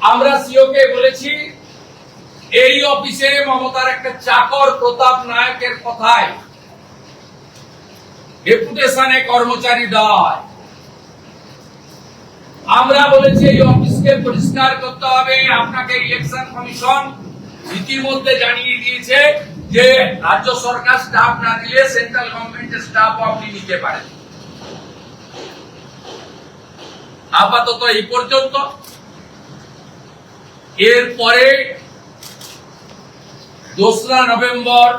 আমরা সিওকে বলেছি, এই অফিসে মমতার একটা চাকর প্রতাপ নায়কের কথায় ডেপুটেশনে কর্মচারী দেয় আমরা বলেছি এই অফিসকে পরিষ্কার করতে হবে। আপনাকে ইলেকশন কমিশন ইতিমধ্যে জানিয়ে দিয়েছে যে রাজ্য সরকার স্টাফ না দিলে সেন্ট্রাল গভর্নমেন্টের স্টাফ আপনি নিতে পারেন। আপাতত এই পর্যন্ত। এরপরে দোসরা নভেম্বর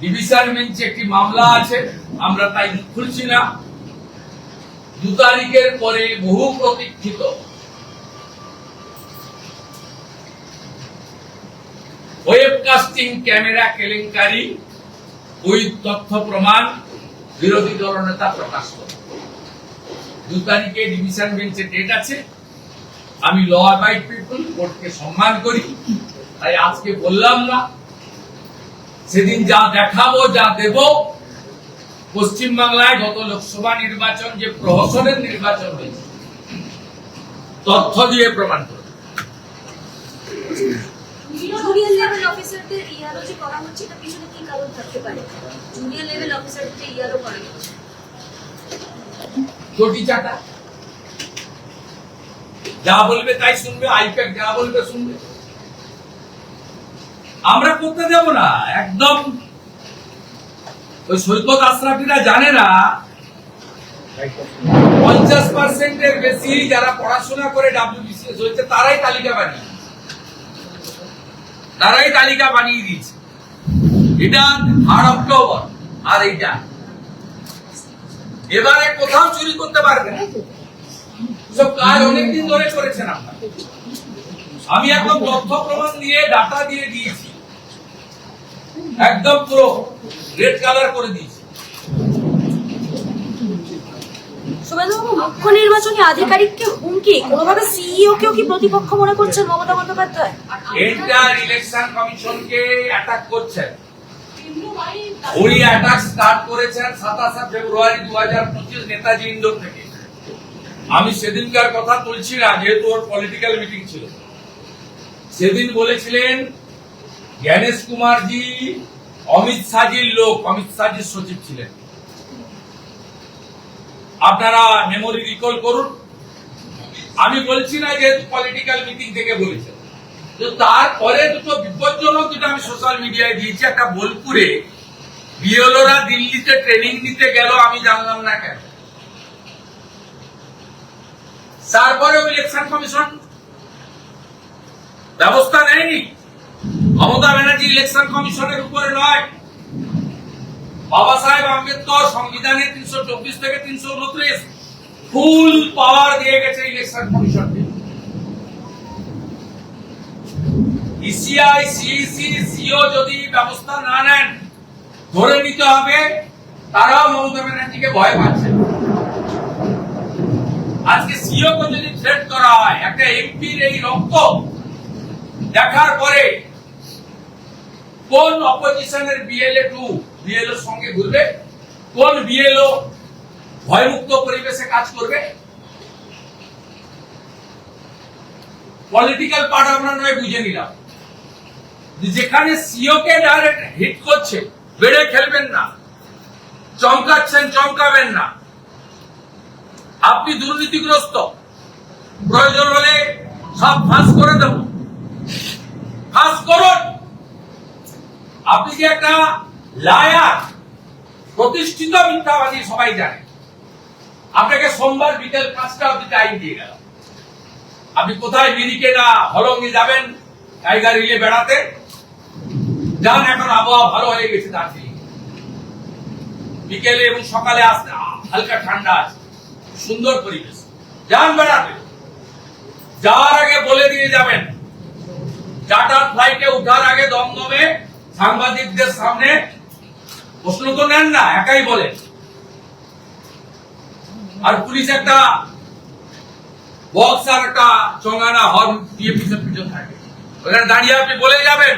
ডিভিশন বেঞ্চে একটি মামলা আছে, আমরা তাই খুলছি না। দু তারিখের পরে বহু প্রতীক্ষিত। ওয়েবকাস্টিং ক্যামেরা কেলেঙ্কারি, ওই তথ্য প্রমাণ, বিরোধী দলনেতা প্রকাশ করে। দু তারিখে ডিভিশন বেঞ্চে ডেট আছে আমি ল অ্যাবাইড পিপল কোর্টকে সম্মান করি। তাই আজকে বললাম না। সেদিন যা দেখাবো যা দেব পশ্চিম বাংলায় গত লোকসভা নির্বাচন যে প্রহসনের নির্বাচন হয়েছে তথ্য দিয়ে প্রমাণ করে। জুনিয়র লেভেল অফিসারদের ইয়ারও যে করা হচ্ছে তার পিছনে কি কারণ থাকতে পারে? জুনিয়র লেভেল অফিসারদের ইয়ারও করা হচ্ছে। চটি চাটা। যা বলবে তাই শুনবে আইপ্যাক যা বলবে শুনবে। আমরা করতে দেব না, একদম। ওই সৈকত আশরাফিরা জানে না, পঞ্চাশ পার্সেন্টের বেশি যারা পড়াশোনা করে ডাব্লিউবিসিএস হয়েছে, তারাই তালিকা বানিয়ে তারাই তালিকা বানিয়ে দিয়েছে। এটা থার্ড অক্টোবর আর এইটা। এবারে কোথাও চুরি করতে পারবে না। সব কাজ অনেকদিন ধরে করেছেন আপনারা। আমি একদম তথ্য প্রমাণ দিয়ে ডাটা দিয়ে দিয়েছি। একদম পুরো রেড কালার করে দিয়েছি। শুভেন্দুবাবু মুখ্য নির্বাচনী আধিকারিককে হুমকি? কোনোভাবে সিইও কেও কি প্রতিপক্ষ মনে করছেন মমতা বন্দ্যোপাধ্যায়? এন্টার ইলেকশন কমিশনকে অ্যাটাক করছেন। উনি অ্যাটাক স্টার্ট করেছেন সাতাশে ফেব্রুয়ারি দু হাজার পঁচিশ নেতাজি ইন্ডোর থেকে। আমি সেদিনকার কথা তুলছি না, যেহেতু ওর পলিটিক্যাল মিটিং ছিল। সেদিন বলেছিলেন, জ্ঞানেশ কুমারজি, অমিত শাহজির লোক, অমিত শাহজির সচিব ছিলেন। আপনারা মেমোরি রিকল করুন। আমি বলছি না যে পলিটিক্যাল মিটিং থেকে বলেছেন। তো তারপরে দুটো বিপজ্জনক যেটা আমি সোশ্যাল মিডিয়ায় দিয়েছি, একটা বোলপুরে। বিএলওরা দিল্লিতে ট্রেনিং নিতে গেল, আমি জানলাম না কেন। তারপরে ইলেকশন কমিশন ব্যবস্থা নেয়নি। মমতা ব্যানার্জি ইলেকশন কমিশনের উপরে নয়। বাবা সাহেব আম্বেদকর সংবিধানে তিনশো চব্বিশ থেকে তিনশো উনত্রিশ ফুল পাওয়ার দিয়ে গেছে ইলেকশন কমিশনকে ইসিআই সিইসি সিও যদি ব্যবস্থা না নেন, ধরে নিতে হবে তারাও মমতা ব্যানার্জিকে ভয় পাচ্ছে। আজকে সিও যদি থ্রেট করা হয়, একটা এমপির এই রক্ত দেখার পরে কোন অপোজিশনের বিএলএ টু বিএলও সঙ্গে ঘুরবে? কোন বিএলও ভয়মুক্ত পরিবেশে কাজ করবে? পলিটিক্যাল পার্ট আমরা নয়, বুঝে নিলাম। যেখানে সিও কে ডাইরেক্ট হিট করছে, বেড়ে খেলবেন না। চমকাচ্ছেন, চমকাবেন না। আপনি দুর্নীতিগ্রস্ত। প্রয়োজন হলে সব ফাঁস করে দেব। ফাঁস করুন। আপনি যে একটা লায়ার প্রতিষ্ঠিত মিথ্যাবাদী সবাই জানে। আপনাকে সোমবার বিকেল পাঁচটা অব্দি টাইম দিয়ে গেল। আপনি কোথায় মিরিকে না হলঙ্গে যাবেন, টাইগার হিলে বেড়াতে? যান, এখন আবহাওয়া ভালো হয়ে গেছে দার্জিলিং। বিকেলে এবং সকালে আসতে হালকা ঠান্ডা আছে। সুন্দর পরিবেশ। যান বেড়াতে যাওয়ার আগে বলে দিয়ে যাবেন চার্টার ফ্লাইটে উঠার আগে দমদমে সাংবাদিকদের সামনে প্রশ্ন তো নেন না, একাই বলেন। আর পুলিশ একটা বক্স আর একটা চঙ্গানা হর্ন দিয়ে পিছন পিছন থাকে। ওখানে দাঁড়িয়ে আপনি বলে যাবেন,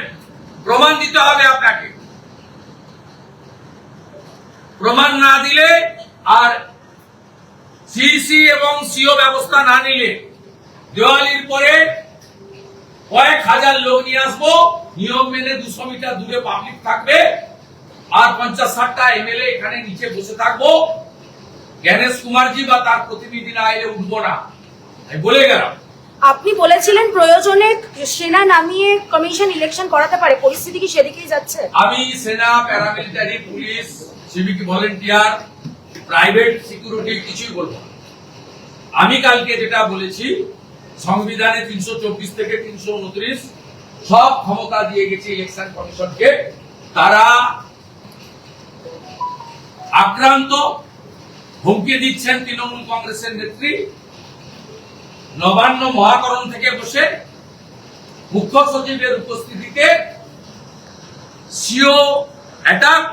প্রমাণ দিতে হবে আপনাকে। প্রমাণ না দিলে আর সিসি এবং সিও ব্যবস্থা না নিলে দেওয়ালির পরে কয়েক হাজার লোক নিয়ে আসব। নিয়ম মেনে দুশো মিটার দূরে পাবলিক থাকবে। আর পঞ্চাশ ষাটটা এমএলএ এখানে নিচে বসে থাকব। জ্ঞানেশ কুমারজি বা তার প্রতিনিধি না এলে উঠবো না। আমি বলে গেলাম। আপনি বলেছিলেন প্রয়োজনে সেনা নামিয়ে কমিশন ইলেকশন করাতে পারে। পরিস্থিতি কি সেদিকেই যাচ্ছে? আমি সেনা paramilitary police civic volunteer private security কিছুই বলব। আমি কালকে যেটা বলেছি, সংবিধানে তিনশো চব্বিশ থেকে তিনশো উনত্রিশ সব ক্ষমতা দিয়ে গেছে ইলেকশন কমিশনকে তারা আক্রান্ত, হুমকি দিচ্ছেন তৃণমূল কংগ্রেসের নেত্রী নবান্ন মহাকরণ থেকে বসে মুখ্য সচিবের উপস্থিতিতে CEO attack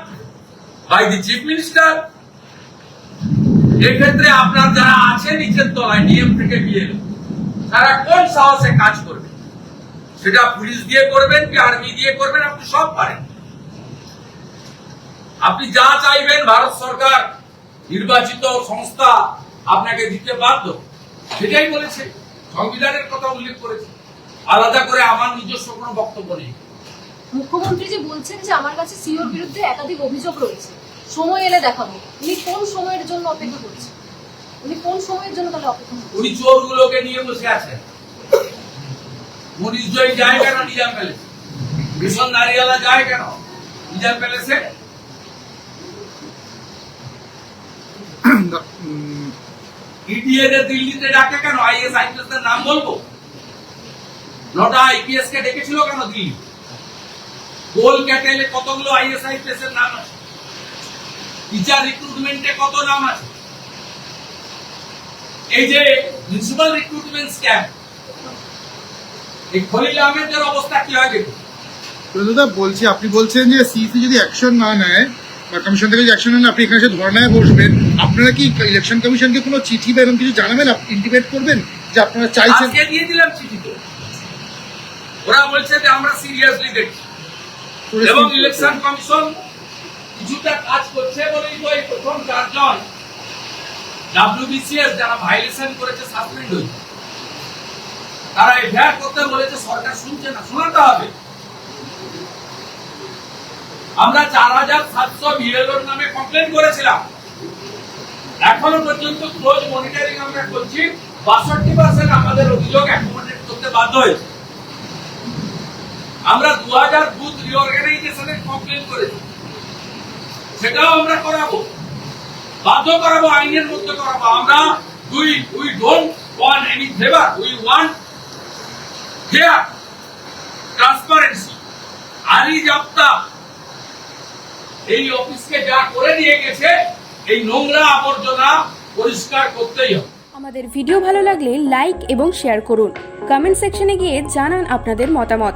by the chief minister এক্ষেত্রে আপনার যারা আছে নিচের তলায়, ডিএম থেকে বিএল তারা কোন সাহসে কাজ করবে? সেটা পুলিশ দিয়ে করবেন কি আর্মি দিয়ে করবেন? আপনি সব পারেন। আপনি যা চাইবেন, ভারত সরকার নির্বাচিত সংস্থা আপনাকে দিতে বাধ্য। সেটাই বলেছে। সংবিধানের কথা উল্লেখ করেছে। আলাদা করে আমার নিজস্ব কোনো বক্তব্য নেই। মুখ্যমন্ত্রী যে বলছেন যে আমার কাছে সিওর বিরুদ্ধে একাধিক অভিযোগ রয়েছে। সময় এলে দেখাবো। উনি কোন সময়ের জন্য অপেক্ষা করছেন? উনি কোন সময়ের জন্য তাহলে অপেক্ষা করছেন? উনি চোরগুলোকে নিয়ে বসে আছেন। মনীষ জয় যায় কেন নিজাম প্যালেসে ভীষণ নারিয়ালা যায় কেন? নিজাম প্যালেসে দিল্লিতে ডাকে কেন? আইএস নাম বলব? নটা আইপিএস কে ডেকেছিল কেন দিল্লি? গোল ক্যাটেলে কতগুলো আইএস আইপিএস এর নাম আছে? টিচার রিক্রুটমেন্টে কত নাম আছে? এই যে মিউনিসিপাল রিক্রুটমেন্ট স্ক্যাম এই খলিল আহমেদের অবস্থা কি হয় দেখুন দাদা বলছি আপনি বলছেন যে সিসি যদি অ্যাকশন না নেয় বা কমিশন থেকে যদি অ্যাকশন নেন আপনি এখানে এসে ধর্নায় বসবেন। আপনারা কি ইলেকশন কমিশনকে কোনো চিঠি বা এরকম কিছু জানাবেন? ইন্টিমেট করবেন যে আপনারা চাইছেন আজকে দিয়ে দিলাম চিঠি তো ওরা বলছে যে আমরা সিরিয়াসলি দেখছি। এবং ইলেকশন কমিশন কিছুটা কাজ করছে বলেই তো এই প্রথম চারজন। ডাব্লিউবিসিএস যারা ভাইলেশন করেছে সাসপেন্ড হয়েছে। তারা এফআইআর করতে বলেছে, সরকার শুনছে না, শোনাতে হবে। আমরা চার হাজার সাতশো বিএলওর নামে কমপ্লেন করেছিলাম। এখনও পর্যন্ত ক্লোজ মনিটরিং আমরা করছি। বাষট্টি পার্সেন্ট আমাদের অভিযোগ অ্যাকোমোডেট করতে বাধ্য হয়েছে। আমরা দু হাজার বুথ রিঅর্গানাইজেশনের কমপ্লেন করেছি। সেটাও আমরা করাবো। বাধ্য করাবো, আইনের মধ্যে করাবো। আমরা we we don't want any favour we want fair transparency আলি জাপ্তা এই অফিসকে যা করে দিয়ে গেছে, এই নোংরা আবর্জনা পরিষ্কার করতেই হবে। আমাদের ভিডিও ভালো লাগলে লাইক এবং শেয়ার করুন। কমেন্ট সেকশনে গিয়ে জানান আপনাদের মতামত।